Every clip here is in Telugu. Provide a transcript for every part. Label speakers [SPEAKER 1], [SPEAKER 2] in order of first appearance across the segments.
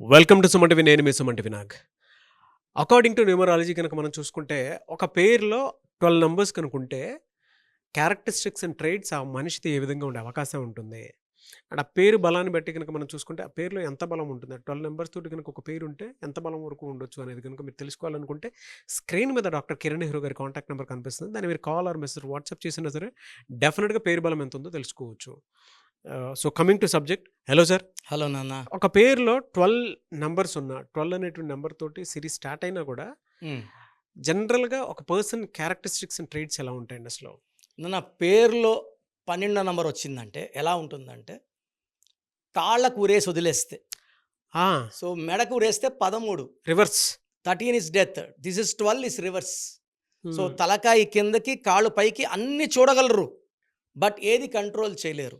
[SPEAKER 1] వెల్కమ్ టు సుమంటివి నేను మీ సుమంటి వినాగ్ అకార్డింగ్ టు న్యూమరాలజీ కనుక మనం చూసుకుంటే ఒక పేరులో ట్వెల్వ్ నెంబర్స్ కనుకుంటే క్యారెక్టరిస్టిక్స్ అండ్ ట్రైట్స్ ఆ మనిషిది ఏ విధంగా ఉండే అవకాశం ఉంటుంది? అండ్ ఆ పేరు బలాన్ని బట్టి కనుక మనం చూసుకుంటే ఆ పేరులో ఎంత బలం ఉంటుంది? ట్వెల్వ్ నెంబర్స్ తోటి కనుక ఒక పేరు ఉంటే ఎంత బలం వరకు ఉండొచ్చు అనేది కనుక మీరు తెలుసుకోవాలనుకుంటే స్క్రీన్ మీద డాక్టర్ కిరణ్ నెహ్రూ గారి కాంటాక్ట్ నెంబర్ కనిపిస్తుంది. దాన్ని మీరు కాల్ ఆర్ మెసేజ్ వాట్సాప్ చేసినా సరే డెఫినెట్గా పేరు బలం ఎంత ఉందో తెలుసుకోవచ్చు. So coming to subject hello sir
[SPEAKER 2] hello నాన్న
[SPEAKER 1] ఒక పేరులో ట్వెల్వ్ నెంబర్స్ ఉన్న ట్వెల్వ్ అనేటువంటి నెంబర్ తోటి సిరీస్ స్టార్ట్ అయినా కూడా
[SPEAKER 2] ఉమ్.
[SPEAKER 1] జనరల్గా ఒక పర్సన్ క్యారెక్టరిస్టిక్స్ అండ్ ట్రేట్స్ ఎలా ఉంటాయండి అసలు
[SPEAKER 2] నాన్న పేరులో పన్నెండో నంబర్ వచ్చిందంటే ఎలా ఉంటుందంటే కాళ్ళకు ఉరేసి వదిలేస్తే. సో మెడకు ఉరేస్తే పదమూడు.
[SPEAKER 1] Reverse
[SPEAKER 2] thirteen is death this is twelve is reverse so తలకాయి కిందకి కాళ్ళు పైకి అన్ని చూడగలరు. బట్ ఏది కంట్రోల్ చేయలేరు.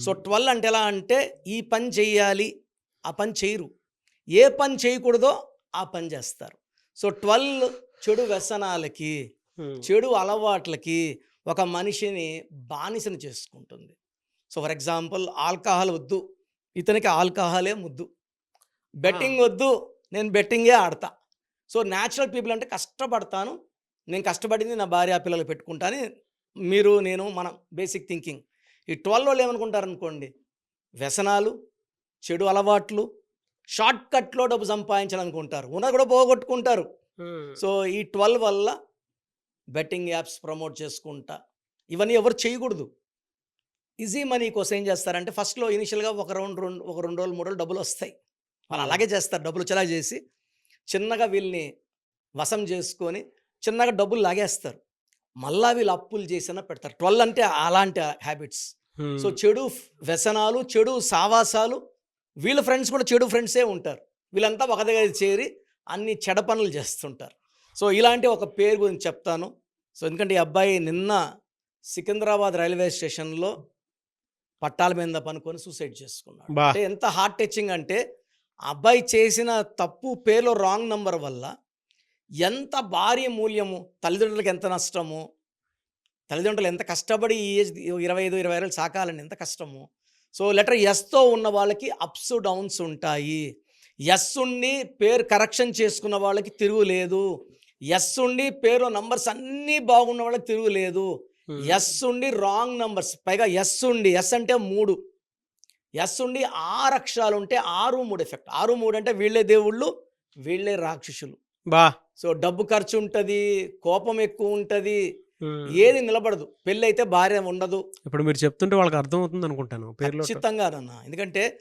[SPEAKER 2] సో ట్వెల్వ్ అంటే ఎలా అంటే ఈ పని చెయ్యాలి ఆ పని చేయరు. ఏ పని చేయకూడదో ఆ పని చేస్తారు. సో ట్వెల్వ్ చెడు వ్యసనాలకి చెడు అలవాట్లకి ఒక మనిషిని బానిసని చేసుకుంటుంది. సో ఫర్ ఎగ్జాంపుల్ ఆల్కహాల్ వద్దు ఇతనికి ఆల్కహాలే ముద్దు. బెట్టింగ్ వద్దు నేను బెట్టింగే ఆడతా. సో న్యాచురల్ పీపుల్ అంటే కష్టపడతాను నేను కష్టపడింది నా భార్య పిల్లలు పెట్టుకుంటాను మీరు నేను మనం బేసిక్ థింకింగ్. ఈ ట్వెల్వ్ వాళ్ళు ఏమనుకుంటారు అనుకోండి వ్యసనాలు చెడు అలవాట్లు షార్ట్ కట్లో డబ్బు సంపాదించాలనుకుంటారు. ఉన్నది కూడా పోగొట్టుకుంటారు. సో ఈ ట్వెల్వ్ వల్ల బెట్టింగ్ యాప్స్ ప్రమోట్ చేసుకుంటా ఇవన్నీ ఎవరు చేయకూడదు. ఈజీ మనీ కోసం ఏం చేస్తారంటే ఫస్ట్లో ఇనిషియల్గా ఒక రౌండ్ రెండు ఒక రెండు రోజులు మూడు రోజులు డబ్బులు వస్తాయి. వాళ్ళు అలాగే చేస్తారు డబ్బులు చలా చేసి చిన్నగా వీళ్ళని వశం చేసుకొని చిన్నగా డబ్బులు లాగేస్తారు. మళ్ళా వీళ్ళు అప్పులు చేసినా పెడతారు. ట్వెల్వ్ అంటే అలాంటి హ్యాబిట్స్. సో చెడు వ్యసనాలు చెడు సావాసాలు వీళ్ళ ఫ్రెండ్స్ కూడా చెడు ఫ్రెండ్సే ఉంటారు. వీళ్ళంతా ఒక దగ్గర చేరి అన్ని చెడ పనులు చేస్తుంటారు. సో ఇలాంటి ఒక పేరు గురించి చెప్తాను. సో ఎందుకంటే ఈ అబ్బాయి నిన్న సికింద్రాబాద్ రైల్వే స్టేషన్లో పట్టాల మీద పనుకొని సూసైడ్ చేసుకున్నాడు. అంటే ఎంత హార్ట్ టచింగ్ అంటే అబ్బాయి చేసిన తప్పు పేరులో రాంగ్ నంబర్ వల్ల ఎంత భారీ మూల్యము తల్లిదండ్రులకు ఎంత నష్టము తల్లిదండ్రులు ఎంత కష్టపడి ఈ ఏజ్ ఇరవై ఐదు ఇరవై ఆరు సాకాలని ఎంత కష్టము. సో లెటర్ ఎస్తో ఉన్న వాళ్ళకి అప్స్ డౌన్స్ ఉంటాయి. ఎస్ ఉండి పేరు కరెక్షన్ చేసుకున్న వాళ్ళకి తిరుగులేదు ఎస్ ఉండి పేరు నంబర్స్ అన్నీ బాగున్న వాళ్ళకి తిరుగులేదు ఎస్ ఉండి రాంగ్ నంబర్స్ పైగా ఎస్ ఉండి ఎస్ అంటే మూడు. ఎస్ ఉండి ఆరు అక్షరాలు ఉంటే ఆరు మూడు ఎఫెక్ట్ ఆరు మూడు అంటే వీళ్ళే దేవుళ్ళు వీళ్ళే రాక్షసులు.
[SPEAKER 1] బా!
[SPEAKER 2] సో డబ్బు ఖర్చు ఉంటుంది కోపం ఎక్కువ ఉంటుంది ఏది నిలబడదు. పెళ్ళి అయితే భార్య ఉండదు.
[SPEAKER 1] ఇప్పుడు మీరు చెప్తుంటే వాళ్ళకి అర్థం అవుతుంది అనుకుంటాను పేరులో
[SPEAKER 2] ఖచ్చితంగా అన్న ఎందుకంటే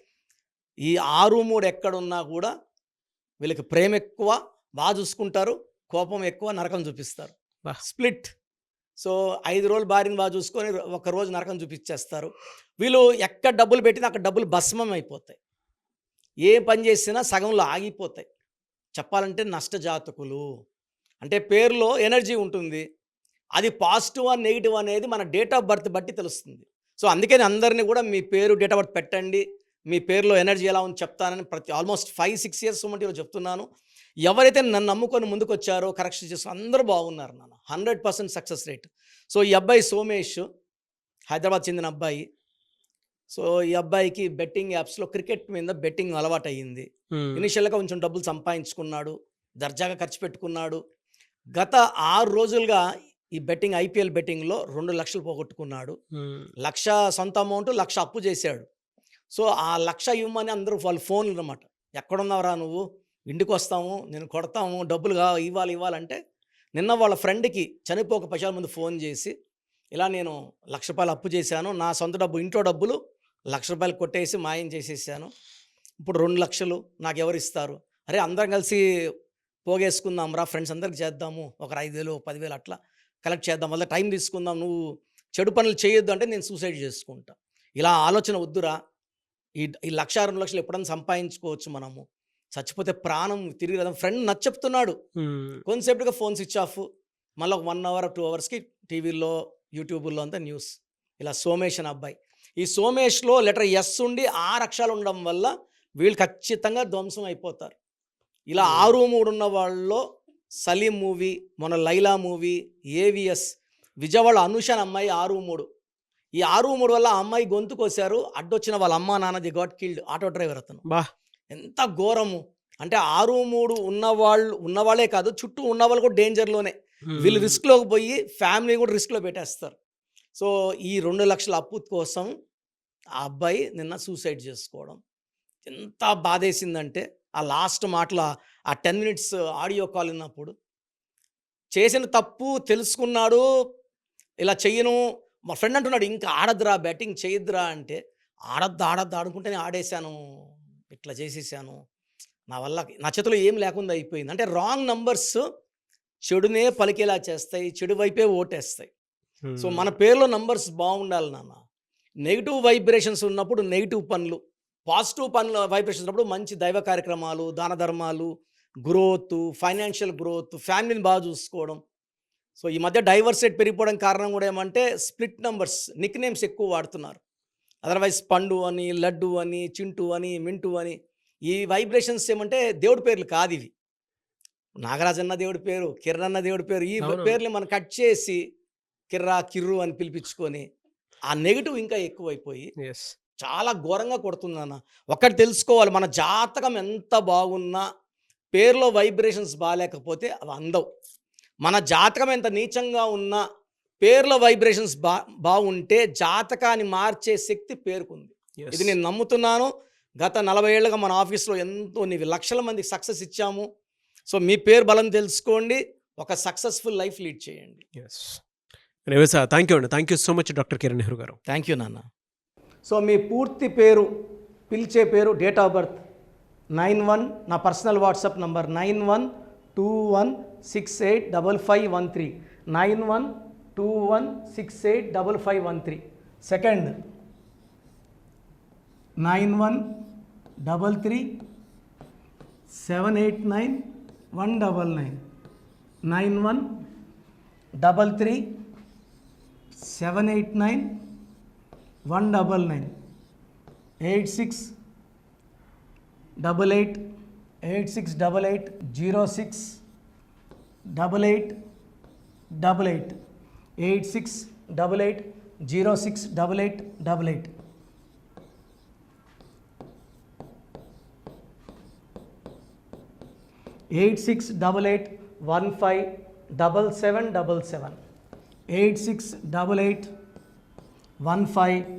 [SPEAKER 2] ఈ ఆరు మూడు ఎక్కడున్నా కూడా వీళ్ళకి ప్రేమ ఎక్కువ బాగా చూసుకుంటారు కోపం ఎక్కువ నరకం చూపిస్తారు. స్ప్లిట్. సో ఐదు రోజులు భార్యని బాగా చూసుకొని ఒక రోజు నరకం చూపించేస్తారు వీళ్ళు ఎక్కడ డబ్బులు పెట్టినా అక్కడ డబ్బులు భస్మం అయిపోతాయి. ఏ పని చేసినా సగంలో ఆగిపోతాయి. చెప్పాలంటే నష్టజాతకులు. అంటే పేరులో ఎనర్జీ ఉంటుంది. అది పాజిటివ్ అని నెగిటివ్ అనేది మన డేట్ ఆఫ్ బర్త్ బట్టి తెలుస్తుంది. సో అందుకని అందరినీ కూడా మీ పేరు డేట్ ఆఫ్ బర్త్ పెట్టండి. మీ పేరులో ఎనర్జీ ఎలా ఉంది చెప్తానని ప్రతి ఆల్మోస్ట్ ఫైవ్ సిక్స్ ఇయర్స్ మట్టి చెప్తున్నాను. ఎవరైతే నన్ను నమ్ముకొని ముందుకు వచ్చారో కరెక్షన్ చేసి అందరూ బాగున్నారు నాన్న. Hundred percent success rate. So ఈ అబ్బాయి సోమేష్ హైదరాబాద్ చెందిన అబ్బాయి. సో ఈ అబ్బాయికి బెట్టింగ్ యాప్స్లో క్రికెట్ మీద బెట్టింగ్ అలవాటు అయ్యింది ఇనిషియల్గా కొంచెం డబ్బులు సంపాదించుకున్నాడు. దర్జాగా ఖర్చు పెట్టుకున్నాడు. గత ఆరు రోజులుగా ఈ బెట్టింగ్ ఐపీఎల్ బెట్టింగ్లో రెండు లక్షలు పోగొట్టుకున్నాడు. లక్ష సొంత అమౌంట్ లక్ష అప్పు చేశాడు. సో ఆ లక్ష ఇవ్వమని అందరూ వాళ్ళ ఫోన్లు అనమాట ఎక్కడున్నావురా నువ్వు? ఇంటికి వస్తాము నేను కొడతాము డబ్బులు కా ఇవ్వాలి ఇవ్వాలంటే నిన్న వాళ్ళ ఫ్రెండ్కి చనిపోక పశాల ముందు ఫోన్ చేసి ఇలా నేను లక్ష రూపాయలు అప్పు చేశాను నా సొంత డబ్బు ఇంట్లో డబ్బులు లక్ష రూపాయలు కొట్టేసి మాయం చేసేసాను. ఇప్పుడు రెండు లక్షలు నాకు ఎవరు ఇస్తారు అరే అందరం కలిసి పోగేసుకుందాం రా ఫ్రెండ్స్ అందరికి చేద్దాము ఒక ఐదు వేలు పదివేలు అట్లా. కలెక్ట్ చేద్దాం వల్ల టైం తీసుకుందాం నువ్వు చెడు పనులు చేయొద్దు అంటే నేను సూసైడ్ చేసుకుంటా. ఇలా ఆలోచన వద్దురా. ఈ ఈ లక్ష రెండు లక్షలు ఎప్పుడైనా సంపాదించుకోవచ్చు మనము. చచ్చిపోతే ప్రాణం తిరిగి రాదు ఫ్రెండ్ నచ్చ చెప్తున్నాడు. కొంతసేపుగా ఫోన్ స్విచ్ ఆఫ్. మళ్ళీ ఒక వన్ అవర్ టూ అవర్స్కి టీవీలో యూట్యూబ్లో అంతా న్యూస్. ఇలా సోమేష్ అని అబ్బాయి. ఈ సోమేష్లో లెటర్ ఎస్ ఉండి ఆరు అక్షరాలు ఉండడం వల్ల వీళ్ళు ఖచ్చితంగా ధ్వంసం అయిపోతారు. ఇలా. ఆరు మూడు ఉన్న వాళ్ళలో సలీం మూవీ మన లైలా మూవీ ఏవిఎస్ విజయవాడ అనుష అనే అమ్మాయి ఆరు మూడు. ఈ ఆరు మూడు వల్ల అమ్మాయి గొంతు కోసారు అడ్డొచ్చిన వాళ్ళ అమ్మ నాన్న they got killed auto driver అతను.
[SPEAKER 1] బా.
[SPEAKER 2] ఎంత ఘోరము. అంటే ఆరు మూడు ఉన్నవాళ్ళు ఉన్నవాళ్ళే కాదు చుట్టూ ఉన్నవాళ్ళు కూడా డేంజర్లోనే వీళ్ళు రిస్క్లోకి పోయి ఫ్యామిలీ కూడా రిస్క్లో పెట్టేస్తారు. సో ఈ రెండు లక్షల అప్పు కోసం ఆ అబ్బాయి నిన్న సూసైడ్ చేసుకోవడం. ఎంత బాధేసిందంటే ఆ లాస్ట్ మాటల ఆ టెన్ మినిట్స్ ఆడియో కాల్ విన్నప్పుడు చేసిన తప్పు తెలుసుకున్నాడు ఇలా చెయ్యను మా ఫ్రెండ్ అంటున్నాడు ఇంకా ఆడద్దురా బ్యాటింగ్ చేయొద్దురా అంటే ఆడద్దు ఆడద్దు ఆడుకుంటేనే ఆడేశాను ఇట్లా చేసేసాను నా వల్ల నా చేతిలో ఏం లేకుండా అయిపోయింది. అంటే రాంగ్ నంబర్స్ చెడునే పలికేలా చేస్తాయి చెడు వైపే ఓటేస్తాయి. సో మన పేరులో నంబర్స్ బాగుండాలి నాన్న. నెగిటివ్ వైబ్రేషన్స్ ఉన్నప్పుడు నెగిటివ్ పనులు. పాజిటివ్ పనులు వైబ్రేషన్స్ ఉన్నప్పుడు మంచి దైవ కార్యక్రమాలు దాన ధర్మాలు గ్రోత్ ఫైనాన్షియల్ గ్రోత్ ఫ్యామిలీని బాగా చూసుకోవడం. సో ఈ మధ్య డైవర్స్ రేట్ పెరిగిపోవడం కారణం కూడా ఏమంటే స్ప్లిట్ నంబర్స్ నిక్ నేమ్స్ ఎక్కువ వాడుతున్నారు. అదర్వైజ్ పండు అని లడ్డు అని చింటు అని మింటు అని ఈ వైబ్రేషన్స్ ఏమంటే దేవుడి పేర్లు కాదు ఇవి. నాగరాజన్న దేవుడి పేరు కిరణ్ అన్న దేవుడి పేరు ఈ. పేర్లు మనం కట్ చేసి కిర్రా కిర్రు అని పిలిపించుకొని ఆ నెగిటివ్ ఇంకా ఎక్కువైపోయి చాలా ఘోరంగా కొడుతుందన్న ఒక్కటి తెలుసుకోవాలి మన జాతకం ఎంత బాగున్నా పేరులో వైబ్రేషన్స్ బాగాలేకపోతే అవి అందవు. మన జాతకం ఎంత నీచంగా ఉన్నా పేర్లో వైబ్రేషన్స్ బా బాగుంటే జాతకాన్ని మార్చే శక్తి పేరుకుంది. ఇది నేను నమ్ముతున్నాను. గత నలభై ఏళ్ళుగా మన ఆఫీస్లో ఎంతో నీ లక్షల మందికి సక్సెస్ ఇచ్చాము. సో మీ పేరు బలం తెలుసుకోండి. ఒక సక్సెస్ఫుల్ లైఫ్ లీడ్ చేయండి.
[SPEAKER 1] ఎస్ థ్యాంక్ యూ అండి. Thank you so much doctor Kiran Nehru garu.
[SPEAKER 2] Thank you నాన్న. సో మీ పూర్తి పేరు పిలిచే పేరు date of birth nine one నా personal WhatsApp number nine one two one six eight double five one three nine one two one six eight double five one three second nine one double three seven eight nine one double nine nine one double three seven eight nine one double nine eight six double eight eight six double eight zero six double eight double eight eight six double eight zero six double eight double eight. eight six double eight one five double seven double seven eight six double eight one five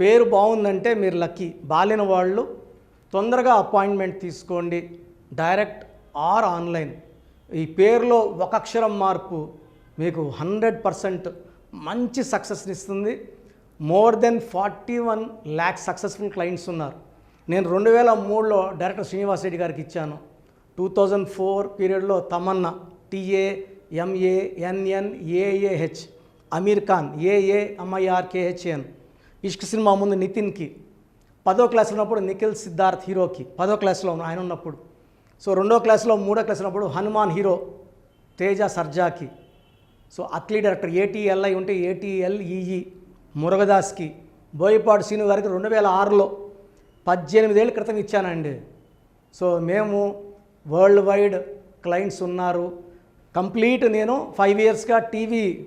[SPEAKER 2] పేరు బాగుందంటే మీరు లక్కీ. బాలిన వాళ్ళు తొందరగా అపాయింట్మెంట్ తీసుకోండి. Direct or online. ఈ పేరులో ఒక అక్షరం మార్పు మీకు హండ్రెడ్ పర్సెంట్ మంచి సక్సెస్ని ఇస్తుంది. More than forty one lakhs successful clients ఉన్నారు. నేను రెండు వేల మూడులో డైరెక్టర్ శ్రీనివాస్ రెడ్డి గారికి ఇచ్చాను. టూ థౌజండ్ ఫోర్ పీరియడ్లో Tamannaah T A M A N N A A H Aamir Khan A A M I R K H N Ishq cinema ముందు నితిన్కి. పదో క్లాస్ ఉన్నప్పుడు నిఖిల్ సిద్ధార్థ్ హీరోకి. పదో క్లాస్లో ఆయన ఉన్నప్పుడు. సో రెండో క్లాస్లో మూడో క్లాస్ ఉన్నప్పుడు Hanuman hero Teja సర్జాకి. So Atlee director A T L I ఉంటే A T L E E మురుగదాస్కి. Boyapadu scene గారికి రెండు వేల ఆరులో పద్దెనిమిదేళ్ళ క్రితం ఇచ్చానండి. సో మేము వరల్డ్ వైడ్ క్లయింట్స్ ఉన్నారు. కంప్లీట్ నేను ఫైవ్ ఇయర్స్గా టీవీ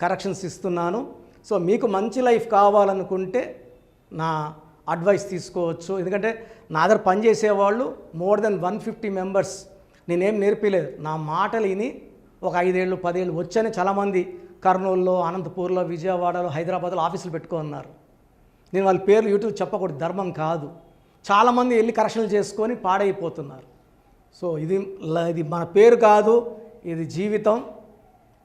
[SPEAKER 2] కరెక్షన్స్ ఇస్తున్నాను. సో మీకు మంచి లైఫ్ కావాలనుకుంటే నా అడ్వైస్ తీసుకోవచ్చు. ఎందుకంటే నా దగ్గర పనిచేసేవాళ్ళు more than one fifty members నేనేం నేర్పలేదు. నా మాటలు విని ఒక ఐదేళ్ళు పదేళ్ళు వచ్చని చాలామంది కర్నూలులో అనంతపూర్లో విజయవాడలో హైదరాబాద్లో ఆఫీసులు పెట్టుకున్నారు. నేను వాళ్ళ పేర్లు యూట్యూబ్ చెప్పకూడదు. ధర్మం కాదు. చాలామంది వెళ్ళి కరెక్షన్లు చేసుకొని పాడైపోతున్నారు. సో ఇది ఇది మన పేరు కాదు. ఇది జీవితం.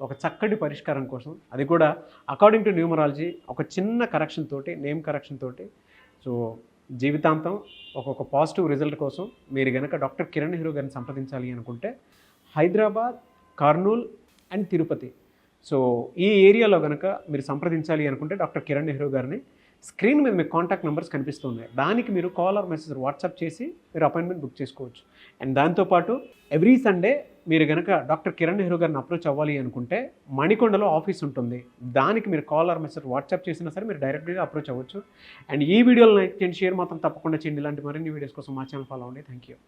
[SPEAKER 1] ఒక చక్కటి పరిష్కారం కోసం. అది కూడా అకార్డింగ్ టు న్యూమరాలజీ ఒక చిన్న కరెక్షన్ తోటి నేమ్ కరెక్షన్ తోటి. సో జీవితాంతం ఒక్కొక్క పాజిటివ్ రిజల్ట్ కోసం మీరు కనుక డాక్టర్ కిరణ్ హీరో గారిని సంప్రదించాలి అనుకుంటే హైదరాబాద్ కర్నూల్ అండ్ తిరుపతి సో ఈ ఏరియాలో కనుక మీరు సంప్రదించాలి అనుకుంటే డాక్టర్ కిరణ్ నెహ్రూ గారిని స్క్రీన్ మీద మీకు కాంటాక్ట్ నెంబర్స్ కనిపిస్తున్నాయి దానికి మీరు కాల్ ఆర్ మెసేజ్ వాట్సాప్ చేసి మీరు అపాయింట్మెంట్ బుక్ చేసుకోవచ్చు. అండ్ దాంతోపాటు ఎవ్రీ సండే మీరు కనుక డాక్టర్ కిరణ్ నెహ్రూ గారిని అప్రోచ్ అవ్వాలి అనుకుంటే మణికొండలో ఆఫీస్ ఉంటుంది. దానికి మీరు కాల్ ఆర్ మెసేజ్ వాట్సాప్ చేసినా సరే మీరు డైరెక్ట్గా అప్రోచ్ అవ్వచ్చు. అండ్ ఈ వీడియోలో లైక్ చేయండి షేర్ మాత్రం తప్పకుండా చేయండి. ఇలాంటి మరిన్ని వీడియోస్ కోసం మా ఛానల్ ఫాలో అవ్వండి. Thank you.